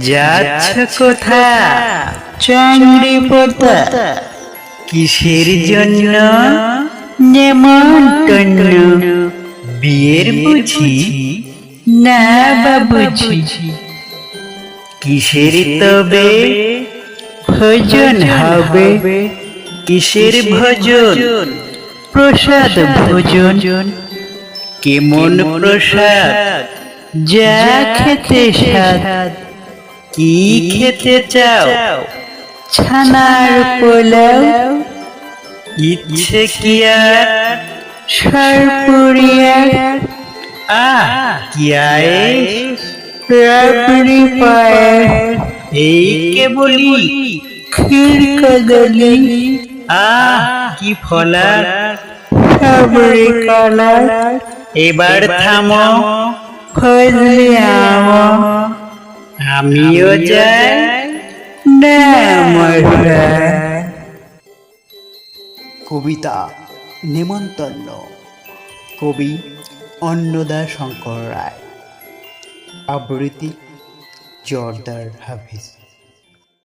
যাচ্ছ কোথা চাংড়ি পোতা কিসের জন্য? নেমন্তন্ন। বিয়ের বুঝি? না বাবুঝি কিসের তবে? ভোজন হবে। কিসের ভোজন? প্রসাদ ভোজন। কেমন প্রসাদ? যা খেতে স্বাদ। কি খেতে চাও? ছানার পোলাও? ইচ্ছে কি আর? সরপুরিয়া আহ কি আয়ে রাবড়ি পায়ে এই কে বলি ক্ষীর কদলি। কি ফলা রাবড়ি কলা এবার থামো। ফজলি আমো আমিও যাই। কবিতা নেমন্তন্ন। কবি অন্নদা শঙ্কর রায়। আবৃত্তি জর্দার হাফিজ।